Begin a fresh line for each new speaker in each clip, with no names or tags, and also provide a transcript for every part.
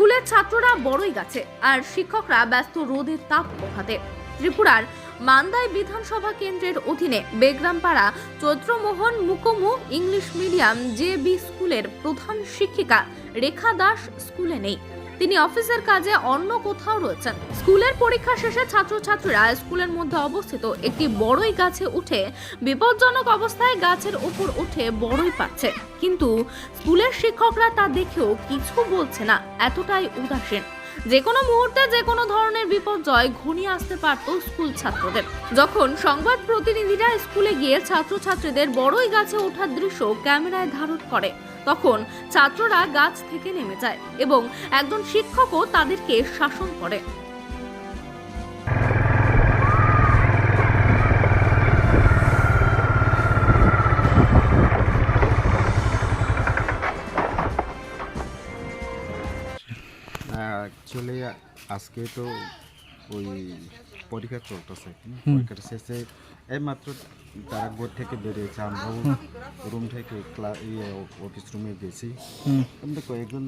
স্কুলের ছাত্ররা বড়ই গাছে, আর শিক্ষকরা ব্যস্ত রোদের তাপ পোহাতে। ত্রিপুরার মান্দায় বিধানসভা কেন্দ্রের অধীনে বেগরামপাড়া চৈত্রমোহন মুকুমু ইংলিশ মিডিয়াম জে বি স্কুলের প্রধান শিক্ষিকা রেখা দাস স্কুলে নেই। তিনি অফিসের কাজে অন্য কোথাও রয়েছেন। স্কুলের পরীক্ষা শেষে ছাত্রছাত্রীরা স্কুলের মধ্যে অবস্থিত একটি বড়ই গাছে উঠে বিপজ্জনক অবস্থায় গাছের উপর উঠে বড়ই পাচ্ছে। কিন্তু স্কুলের শিক্ষকরা তা দেখেও কিছু বলছে না, এতটাই উদাসীন। যে কোনো মুহূর্তে যে কোনো ধরনের বিপর্যয় ঘনিয়ে আসতে পারত স্কুল ছাত্রদের। যখন সংবাদ প্রতিনিধিরা স্কুলে গিয়ে ছাত্রছাত্রীদের বড়ই গাছে ওঠার দৃশ্য ক্যামেরায় ধারণ করে তখন ছাত্ররা গাছ থেকে নেমে যায় এবং একজন শিক্ষকও তাদেরকে শাসন করে।
অ্যাকচুয়ালি আজকে তো ওই পরীক্ষা চলতেছে। পরীক্ষার শেষে এইমাত্র তারা ঘর থেকে বেরিয়েছে আমরাও রুম থেকে ইয়ে অফিস রুমে গেছি। আমরা কয়েকজন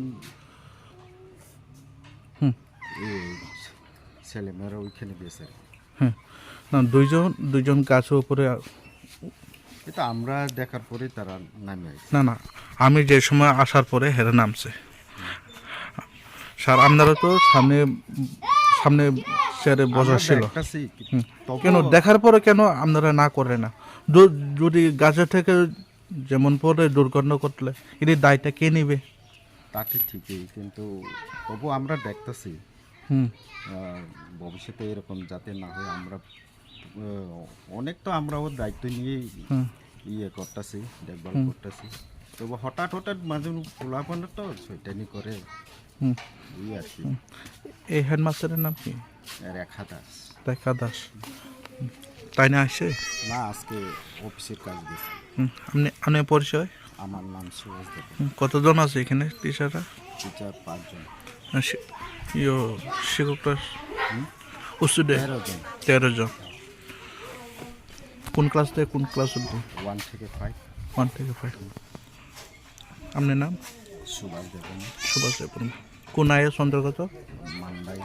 এই ছেলেমেয়েরা ওইখানে গেছে।
হ্যাঁ না দুইজন দুইজন গাছের উপরে
এটা আমরা দেখার পরে তারা নামে
না না আমি যে সময় আসার পরে হেরে নামছে। স্যার আপনারা তো সামনে সামনে চেয়ারে বসা ছিল। কেন দেখার পরে কেন আপনারা না করে না? যদি গাছের থেকে যেমন পরে দুর্ঘটনা ঘটলে এর দায়টা কে নিবে?
তা ঠিকই কিন্তু তবু আমরা দেখতেছি।
হুম।
ভবিষ্যতে এরকম যাতে না হয় আমরা অনেক তো আমরাও দায়িত্ব নিয়ে ইয়ে করতেছি দেখভাল করতেছি। তবু হঠাৎ হঠাৎ মাঝে পোলাপানা তো শৈতানি করে। এই আর কি।
এই হেডমাস্টারের নাম কি?
রেখা দাস।
দেখা দাস। তাই না আসছে
না আজকে অফিসের কাজ গেছে
আপনি আপনি পরিচয়?
আমার নাম সুভাষ দেব।
কতজন আছে এখানে টিচাররা?
টিচার পাঁচজন।
ইয়ো শিক্ষকরা?
জন।
তেরো জন। কোন ক্লাস থেকে কোন ক্লাস অব্দি
ওয়ান থেকে ফাইভ
ওয়ান থেকে ফাইভ আপনার নাম?
সুভাষ দেবন
সুভাষ দেবন কোন আয়ের অন্তর্গত
মান্দাই